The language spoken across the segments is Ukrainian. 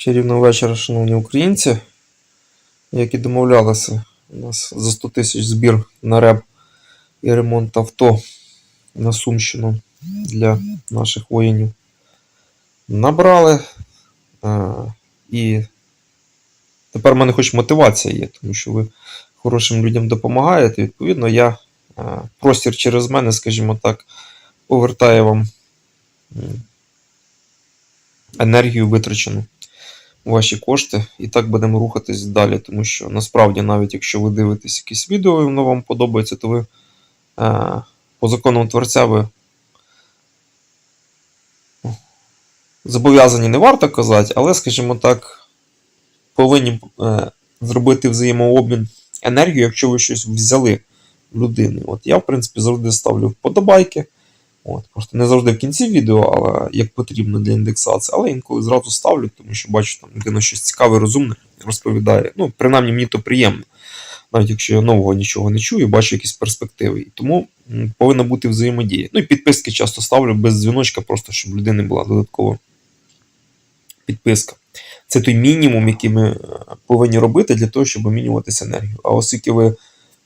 Чарівного вечора, шановні українці. Як і домовлялися, у нас за 100 тисяч збір на реп і ремонт авто на Сумщину для наших воїнів. Набрали. А, і тепер в мене хоч мотивація є, тому що ви хорошим людям допомагаєте. Відповідно, я а, простір через мене, скажімо так, повертаю вам енергію витрачену ваші кошти, і так будемо рухатись далі. Тому що насправді, навіть якщо ви дивитесь якісь відео і воно вам подобається, то ви е, по законам творця ви ну, зобов'язані не варто казати, але, скажімо так, повинні е, зробити взаємообмін енергії, якщо ви щось взяли людини. От я, в принципі, завжди ставлю вподобайки. От, просто не завжди в кінці відео, але як потрібно для індексації, але інколи зразу ставлю, тому що бачу, там людина щось цікаве, розумне розповідає. Ну, принаймні мені то приємно. Навіть якщо я нового нічого не чую, бачу якісь перспективи. І тому повинна бути взаємодія. Ну і підписки часто ставлю без дзвіночка, просто щоб людини була додаткова підписка. Це той мінімум, який ми е, повинні робити для того, щоб обмінюватися енергією. А оскільки ви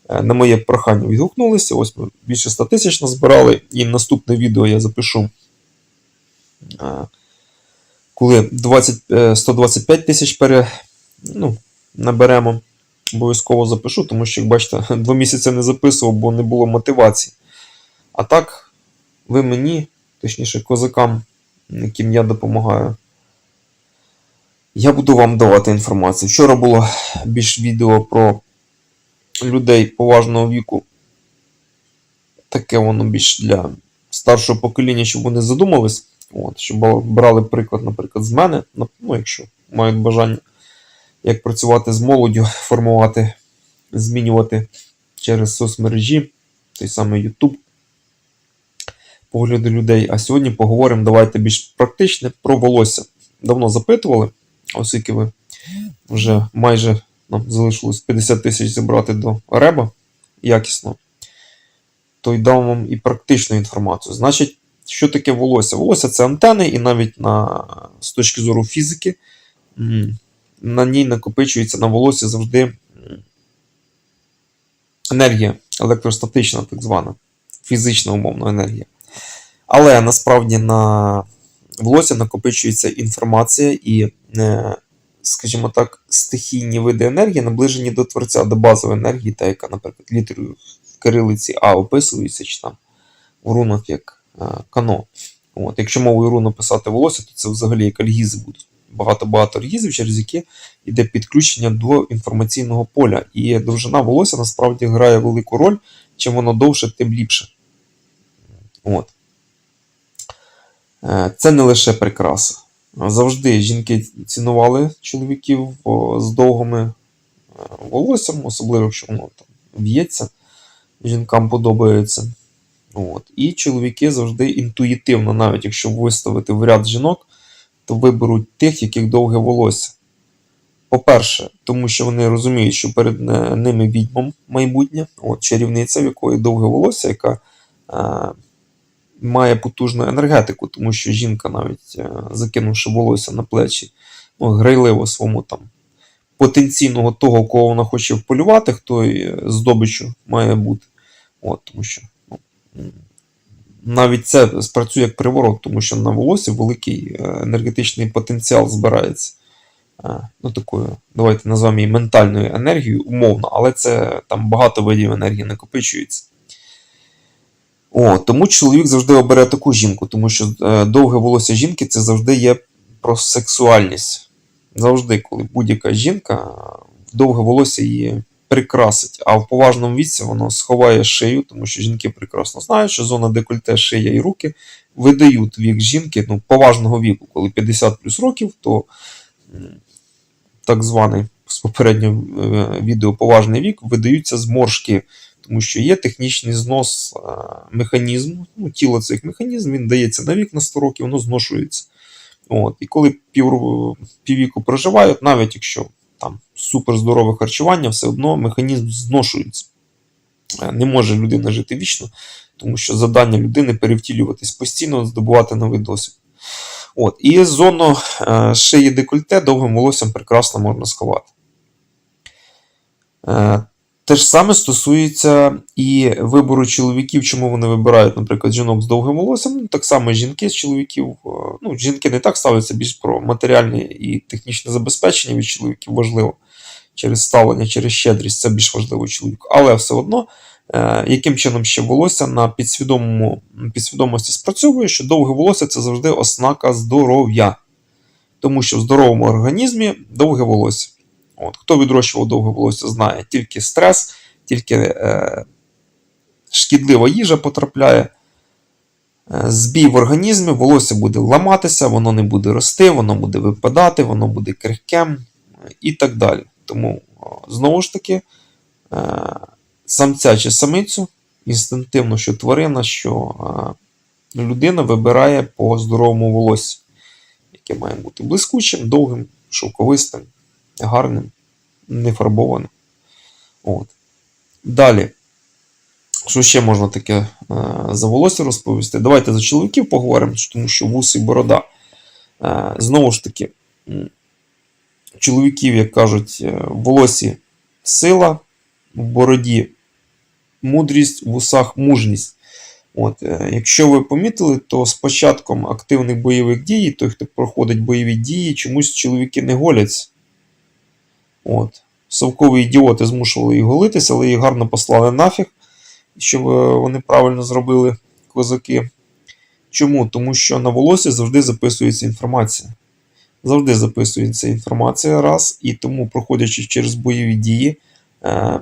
на моє прохання відгукнулися, ось ми більше 100 тисяч назбирали, і наступне відео я запишу, е, коли 20, е, 125 тисяч пере, ну, наберемо. Обов'язково запишу, тому що, як бачите, два місяці не записував, бо не було мотивації. А так, ви мені, точніше, козакам, яким я допомагаю, я буду вам давати інформацію. Вчора було більш відео про людей поважного віку. Таке воно більш для старшого покоління, щоб вони задумались. От, щоб брали приклад, наприклад, з мене, ну, якщо мають бажання, як працювати з молоддю, формувати, змінювати через соцмережі, той самий YouTube, погляди людей. А сьогодні поговоримо, давайте більш практичне про волосся. Давно запитували, оскільки ви вже майже нам залишилось 50 тисяч зібрати до реба якісно, то й дам вам і практичну інформацію. Значить, що таке волосся? Волосся це антени, і навіть на, з точки зору фізики, на ній накопичується на волосі завжди енергія електростатична, так звана, фізична умовна енергія. Але насправді на волосся накопичується інформація і, е, скажімо так, стихійні види енергії наближені до творця, до базової енергії, та яка, наприклад, літерою кирилиці А описується, чи там в рунах як е, кано. От, якщо мовою руну писати волосся, то це взагалі як альгізи будуть. Багато-багато альгізів, через які йде підключення до інформаційного поля. І довжина волосся насправді грає велику роль. Чим воно довше, тим ліпше. От. Е, Це не лише прикраса. Завжди жінки цінували чоловіків з довгими е, волоссям, особливо якщо воно там в'ється, жінкам подобається. От. І чоловіки завжди інтуїтивно, навіть якщо виставити в ряд жінок, то виберуть тих, яких довге волосся. По-перше, тому що вони розуміють, що перед е, ними відьмом майбутнє, от чарівниця, в якої довге волосся, яка е, має потужну енергетику, тому що жінка, навіть е, закинувши волосся на плечі, ну, грайливо своєму там потенційного того, кого вона хоче вполювати, хто е, здобичу має бути. От, тому що ну, навіть це спрацює як приворот, тому що на волосі великий е, енергетичний потенціал збирається. Ну, такою, давайте назвемо її ментальною енергією, умовно, але це там багато видів енергії накопичується. О, тому чоловік завжди обере таку жінку, тому що е, довге волосся жінки це завжди є про сексуальність. Завжди, коли будь-яка жінка довге волосся її прикрасить, а в поважному віці воно сховає шию, тому що жінки прекрасно знають, що зона декольте, шия і руки видають вік жінки ну, поважного віку. Коли 50 плюс років, то так званий з попереднього е, відео поважний вік видаються зморшки тому що є технічний знос е, механізму. Ну, тіло як механізм, він дається на вік на 100 років, воно зношується. От. І коли пів, піввіку проживають, навіть якщо там суперздорове харчування, все одно механізм зношується. Е, Не може людина жити вічно, тому що завдання людини перевтілюватись постійно, здобувати новий досвід. От. І зону е, шиї декольте довгим волоссям прекрасно можна сховати. Те ж саме стосується і вибору чоловіків, чому вони вибирають, наприклад, жінок з довгим волоссям. Ну, так само жінки з чоловіків. е, Ну, жінки не так ставляться більш про матеріальне і технічне забезпечення від чоловіків важливо. Через ставлення, через щедрість, це більш важливо чоловіку. Але все одно, е, яким чином ще волосся на підсвідомому, підсвідомості спрацьовує, що довге волосся це завжди ознака здоров'я. Тому що в здоровому організмі довге волосся. От, хто відрощував довге волосся, знає, тільки стрес, тільки е, шкідлива їжа потрапляє. е, Збій в організмі, волосся буде ламатися, воно не буде рости, воно буде випадати, воно буде крихким і так далі. Тому, знову ж таки, е, самця чи самицю інстинктивно, що тварина, що е, людина вибирає по здоровому волосі, яке має бути блискучим, довгим, шовковистим, гарним, нефарбованим. От. Далі. Що ще можна таке е, за волосся розповісти? Давайте за чоловіків поговоримо, тому що вуси і борода. Е, знову ж таки, чоловіків, як кажуть, е, в волосі сила, в бороді мудрість, в усах мужність. От, якщо ви помітили, то з початком активних бойових дій, той, хто проходить бойові дії, чомусь чоловіки не голяться. От. Совкові ідіоти змушували їх голитися, але їх гарно послали нафіг, щоб е, вони правильно зробили козаки. Чому? Тому що на волосі завжди записується інформація. Завжди записується інформація раз, і тому, проходячи через бойові дії, е,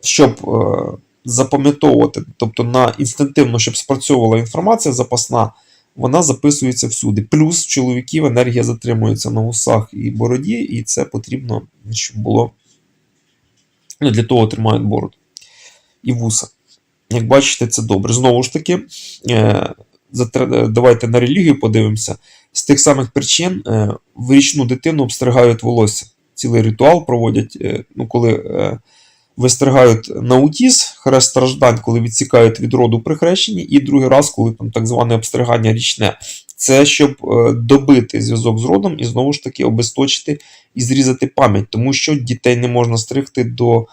щоб е, запам'ятовувати, тобто на інстинктивно, щоб спрацьовувала інформація запасна, вона записується всюди. Плюс в чоловіків енергія затримується на усах і бороді, і це потрібно, щоб було. Ну, для того тримають бороду і вуса. Як бачите, це добре. Знову ж таки, е, давайте на релігію подивимося. З тих самих причин е, в річну дитину обстригають волосся. Цілий ритуал проводять, е, ну, коли вистригають наутіз, хрест страждань, коли відсікають від роду при хрещенні, і другий раз, коли там так зване обстригання річне. Це щоб е, добити зв'язок з родом і знову ж таки обесточити і зрізати пам'ять, тому що дітей не можна стригти до,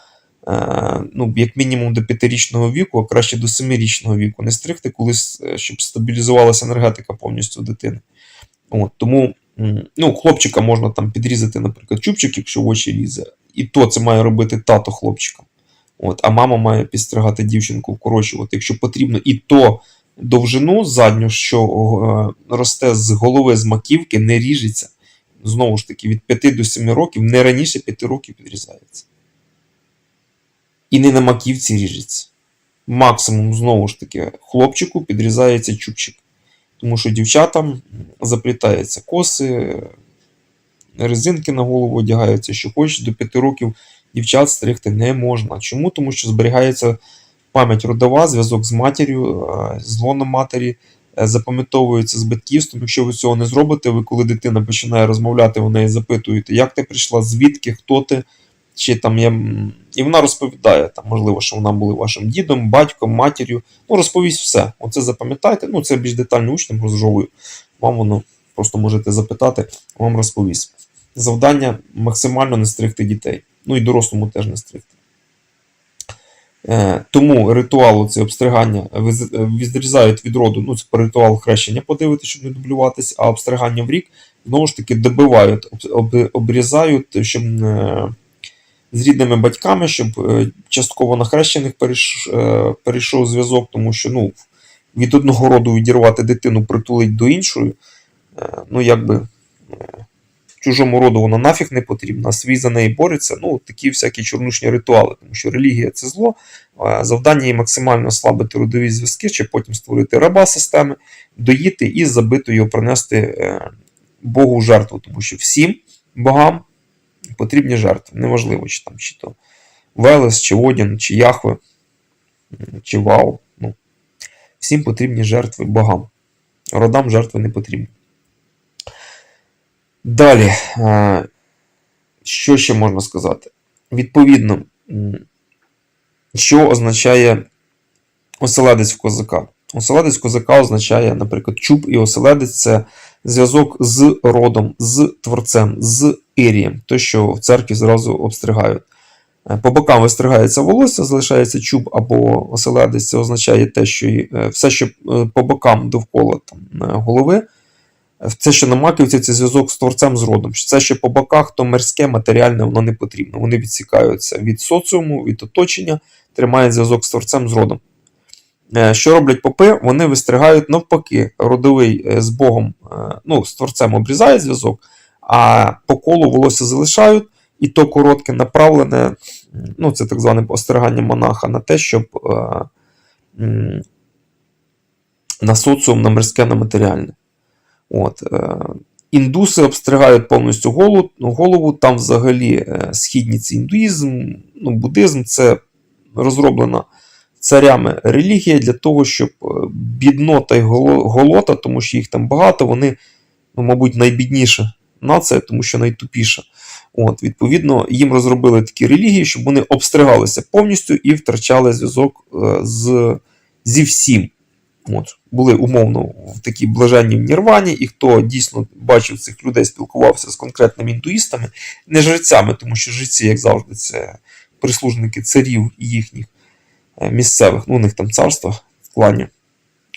е, ну, як мінімум до п'ятирічного віку, а краще до семирічного віку. Не стригти, коли, е, щоб стабілізувалася енергетика повністю дитини. От, тому ну, хлопчика можна там підрізати, наприклад, чубчик, якщо в очі лізе. І то це має робити тато хлопчика. От, а мама має підстригати дівчинку, вкорочувати, якщо потрібно, і то довжину задню, що росте з голови з маківки, не ріжеться. Знову ж таки, від 5 до 7 років, не раніше 5 років підрізається. І не на маківці ріжеться. Максимум, знову ж таки, хлопчику підрізається чубчик. Тому що дівчатам заплітаються коси, резинки на голову одягаються, що хочеш, до 5 років дівчат стригти не можна. Чому? Тому що зберігається пам'ять родова, зв'язок з матір'ю, е, з лоном матері, е, запам'ятовується з батьківством. Якщо ви цього не зробите, ви коли дитина починає розмовляти, ви неї запитуєте, як ти прийшла, звідки, хто ти, чи там я. І вона розповідає, там, можливо, що вона була вашим дідом, батьком, матір'ю. Ну, розповість все. Оце запам'ятайте. Ну, це більш детально учням розжовую. Вам воно просто можете запитати, вам розповість. Завдання максимально не стригти дітей. Ну і дорослому теж не стригти. Е, тому ритуал це обстригання е, відрізають від роду, ну це ритуал хрещення подивитися, щоб не дублюватись, а обстригання в рік знову ж таки добивають, об, об- обрізають, щоб е, з рідними батьками, щоб е, частково на хрещених перейш, е, перейшов зв'язок, тому що ну, від одного роду відірвати дитину притулить до іншої, е, ну якби. е, Чужому роду вона нафіг не потрібна, свій за неї бореться. Ну, такі всякі чорнушні ритуали, тому що релігія це зло. Завдання її максимально ослабити родові зв'язки, чи потім створити раба системи, доїти і забити його принести е, Богу жертву, тому що всім богам потрібні жертви. Неважливо, чи там чи то Велес, чи Одін, чи Яхве, чи Вау. Ну, всім потрібні жертви богам. Родам жертви не потрібні. Далі, е, що ще можна сказати? Відповідно, що означає оселедець в козака? Оселедець козака означає, наприклад, чуб і оселедець це зв'язок з родом, з творцем, з Ірієм, то, що в церкві зразу обстригають. Е, По бокам вистригається волосся, залишається чуб або оселедець. Це означає те, що е, все, що по бокам довкола там, голови, це, що на маківці, це зв'язок з творцем з родом. Це, що по боках, то мирське, матеріальне, воно не потрібно. Вони відсікаються від соціуму, від оточення, тримають зв'язок з творцем з родом. Е, Що роблять попи? Вони вистригають навпаки, родовий е, з Богом, е, ну, з творцем обрізають зв'язок, а по колу волосся залишають, і то коротке направлене, ну, це так зване остерігання монаха на те, щоб на соціум, на мирське, на матеріальне. От, е, індуси обстригають повністю голову, голову там взагалі е, східні це індуїзм, ну, буддизм це розроблена царями релігія для того, щоб е, біднота і голота, тому що їх там багато, вони, ну, мабуть, найбідніша нація, тому що найтупіша. От, відповідно, їм розробили такі релігії, щоб вони обстригалися повністю і втрачали зв'язок з, зі всім. От, були умовно в такій блаженній нірвані, і хто дійсно бачив цих людей, спілкувався з конкретними індуїстами, не жрецями, тому що жреці, як завжди, це прислужники царів і їхніх е, місцевих, ну у них там царство в клані.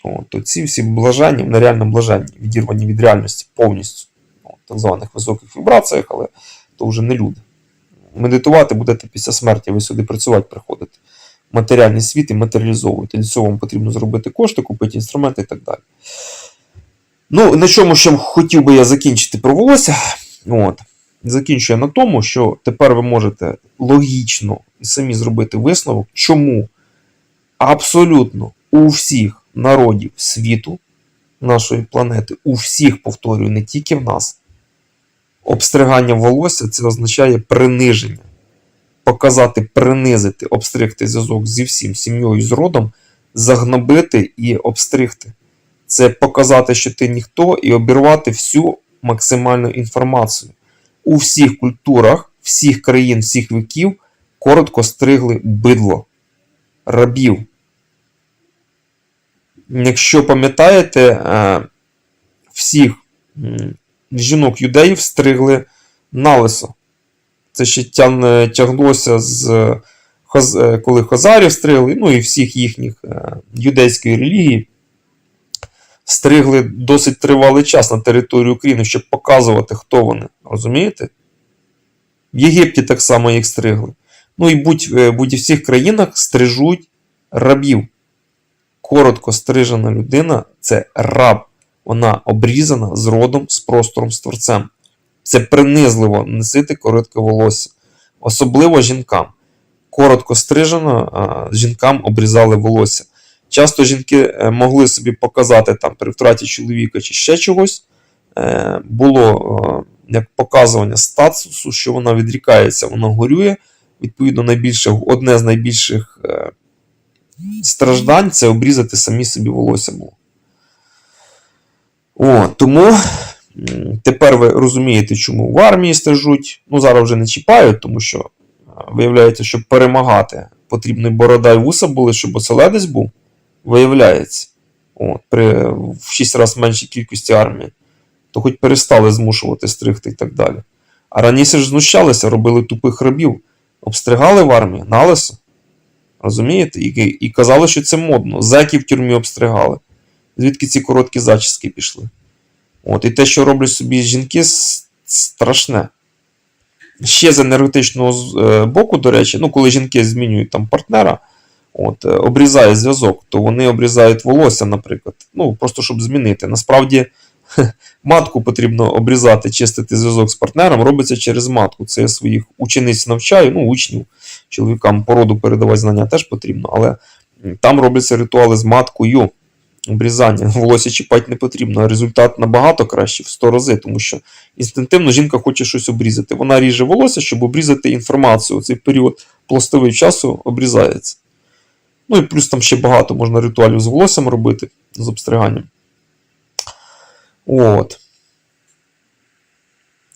От, то ці всі блаженні, вони реально блаженні, відірвані від реальності повністю, от, так званих високих вібраціях, але то вже не люди. Медитувати будете після смерті, ви сюди працювати приходите. Матеріальний світ і матеріалізовуєте. Для цього вам потрібно зробити кошти, купити інструменти і так далі. Ну, на чому ще хотів би я закінчити про волосся. От. Закінчую на тому, що тепер ви можете логічно самі зробити висновок, чому абсолютно у всіх народів світу, нашої планети, у всіх, повторюю, не тільки в нас, обстригання волосся це означає приниження. Показати, принизити, обстригти зв'язок зі всім сім'єю з родом, загнобити і обстригти. Це показати, що ти ніхто, і обірвати всю максимальну інформацію. У всіх культурах, всіх країн, всіх віків коротко стригли бидло, рабів. Якщо пам'ятаєте, е, всіх жінок юдеїв стригли налисо. Це ще тяглося з е, коли Хазарів стригли, ну і всіх їхніх е, юдейської релігії стригли досить тривалий час на території України, щоб показувати, хто вони. Розумієте? В Єгипті так само їх стригли. Ну і будь, е, будь у всіх країнах стрижуть рабів. Коротко стрижена людина це раб. Вона обрізана з родом, з простором, з творцем. Це принизливо носити коротке волосся. Особливо жінкам. Коротко стрижено, жінкам обрізали волосся. Часто жінки е, могли собі показати там при втраті чоловіка чи ще чогось. Е, Було як показування статусу, що вона відрікається, вона горює. Відповідно, найбільше, одне з найбільших е, страждань це обрізати самі собі волосся було. О, тому тепер ви розумієте, чому в армії стежуть. Ну, зараз вже не чіпають, тому що виявляється, щоб перемагати, потрібно борода і вуса були, щоб оселедець був. Виявляється. От, при в 6 разів меншій кількості армії, то хоч перестали змушувати стригти і так далі. А раніше ж знущалися, робили тупих рабів, обстригали в армії на лисо. Розумієте? І, і казали, що це модно. Зеків в тюрмі обстригали. Звідки ці короткі зачіски пішли? От, і те, що роблять собі жінки, страшне. Ще з енергетичного е, боку, до речі, ну, коли жінки змінюють там партнера, от, е, обрізає зв'язок, то вони обрізають волосся, наприклад. Ну, просто щоб змінити. Насправді, матку потрібно обрізати, чистити зв'язок з партнером, робиться через матку. Це я своїх учениць навчаю, ну, учнів, чоловікам породу передавати знання теж потрібно, але там робляться ритуали з маткою. Обрізання волосся чіпати не потрібно, а результат набагато кращий в 100 рази, тому що інстинктивно жінка хоче щось обрізати. Вона ріже волосся, щоб обрізати інформацію. У цей період пластовий часу обрізається. Ну і плюс там ще багато можна ритуалів з волоссям робити, з обстриганням. От.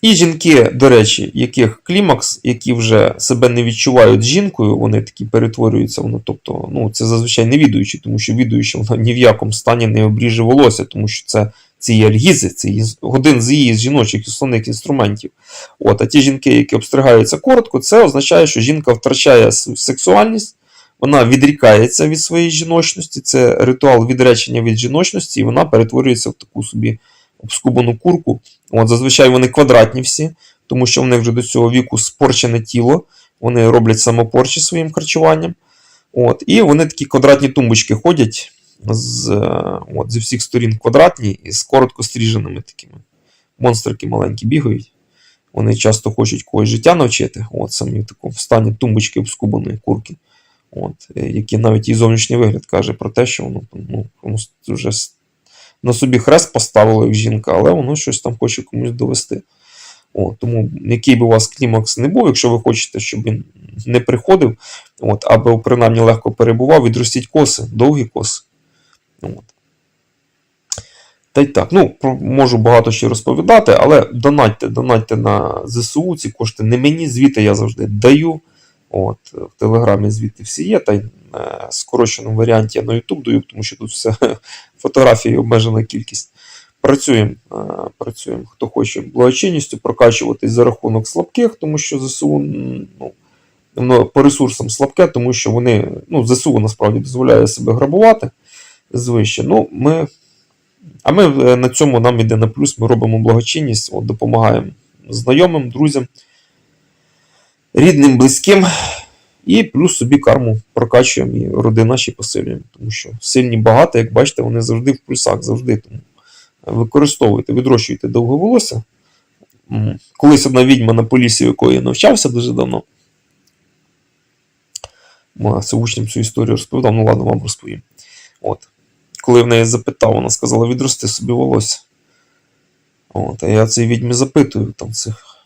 І жінки, до речі, яких клімакс, які вже себе не відчувають жінкою, вони такі перетворюються. Воно, тобто, ну, це зазвичай не відуючі, тому що відуючі вона ні в якому стані не обріже волосся, тому що це ці є альгізи, це один з її жіночих основних інструментів. От, а ті жінки, які обстригаються коротко, це означає, що жінка втрачає сексуальність, вона відрікається від своєї жіночності, це ритуал відречення від жіночності, і вона перетворюється в таку собі обскубану курку. От, зазвичай вони квадратні всі, тому що в них вже до цього віку спорчене тіло, вони роблять самопорчі своїм харчуванням. От, і вони такі квадратні тумбочки ходять з, е, от, зі всіх сторін квадратні і з коротко стріженими такими. Монстрики маленькі бігають. Вони часто хочуть когось життя навчити, от самі в такому стані тумбочки обскубаної курки. От, е, які навіть і зовнішній вигляд каже про те, що воно, ну, вже на собі хрест поставило як жінка, але воно щось там хоче комусь довести. От, тому який би у вас клімакс не був, якщо ви хочете, щоб він не приходив, от, або принаймні легко перебував, відростіть коси, довгі коси. От. Та й так, ну, можу багато ще розповідати, але донатьте, донатьте на ЗСУ, ці кошти не мені, звіти я завжди даю. От, в Телеграмі звідти всі є, та й скороченому варіанті я на YouTube даю, тому що тут все фотографії обмежена кількість. Працюємо, е, працюємо, хто хоче благочинністю прокачуватись за рахунок слабких, тому що ЗСУ ну, воно по ресурсам слабке, тому що вони, ну, ЗСУ насправді дозволяє себе грабувати звище. Ну, ми, а ми е, на цьому нам іде на плюс, ми робимо благочинність, от, допомагаємо знайомим, друзям, рідним, близьким. І плюс собі карму прокачуємо і роди наші посилюємо. Тому що сильні багато, як бачите, вони завжди в плюсах, завжди. Тому використовуйте, відрощуйте довге волосся. Колись одна відьма на полісі, якої я навчався дуже давно. Це учням цю історію розповідав, ну ладно, вам розповім. От. Коли в неї запитав, вона сказала, відрости собі волосся. От, а я цій відьмі запитую там цих.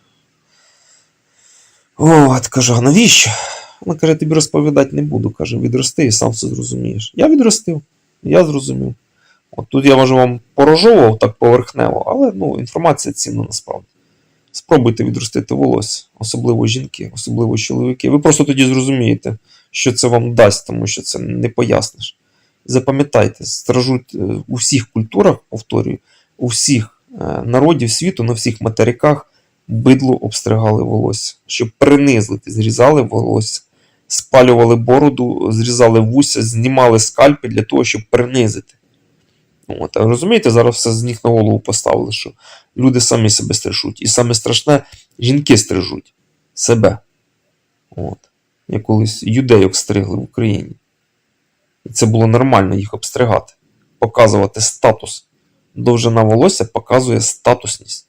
От, кажу, а навіщо? Вона каже, тобі розповідати не буду. Каже, відрости і сам все зрозумієш. Я відростив, я зрозумів. От тут я може вам порожовував так поверхнево, але ну, інформація цінна насправді. Спробуйте відростити волосся, особливо жінки, особливо чоловіки. Ви просто тоді зрозумієте, що це вам дасть, тому що це не поясниш. Запам'ятайте, стражуть е, у всіх культурах, повторюю, у всіх е, народів світу, на всіх материках бидло обстригали волосся, щоб принизити, зрізали волосся, спалювали бороду, зрізали вуся, знімали скальпи для того, щоб принизити. От, а розумієте, зараз все з ніг на голову поставили, що люди самі себе стрижуть. І саме страшне, жінки стрижуть себе. От. Я колись юдейок стригли в Україні. І це було нормально їх обстригати, показувати статус. Довжина волосся показує статусність.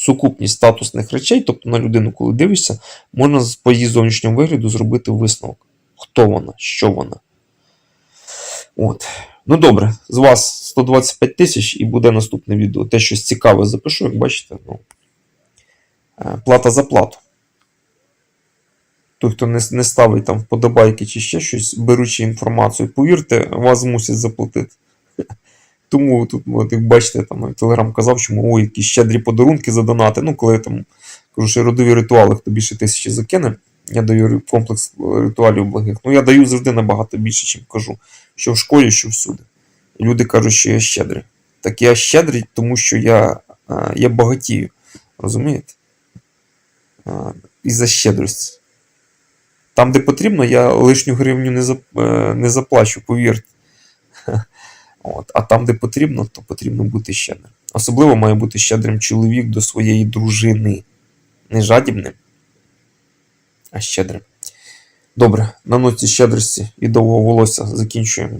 Сукупність статусних речей, тобто на людину, коли дивишся, можна по її зовнішньому вигляду зробити висновок. Хто вона, що вона. От. Ну добре, з вас 125 тисяч і буде наступне відео. Те щось цікаве запишу, як бачите. Ну, е, плата за плату. Той, хто не, не ставить там вподобайки чи ще щось, беручи інформацію, повірте, вас мусять заплатити. Тому тут, от, як бачите, там Телеграм казав, що ой, якісь щедрі подарунки за донати. Ну, коли я там кажу, що родові ритуали, хто більше тисячі закине, я даю комплекс е, ритуалів благих. Ну, я даю завжди набагато більше, ніж кажу, що в школі, що всюди. І люди кажуть, що я щедрий. Так я щедрий, тому що я, е, я багатію. Розумієте? Е, Із-за щедрості. Там, де потрібно, я лишню гривню не заплачу, повірте. От. А там, де потрібно, то потрібно бути щедрим. Особливо має бути щедрим чоловік до своєї дружини. Не жадібним, а щедрим. Добре, на ноті щедрості і довгого волосся закінчуємо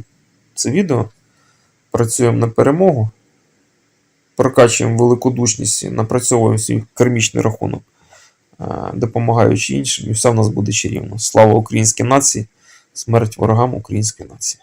це відео. Працюємо на перемогу. Прокачуємо великодушність, напрацьовуємо свій кармічний рахунок, е, допомагаючи іншим, і все в нас буде чарівно. Слава українській нації, смерть ворогам української нації.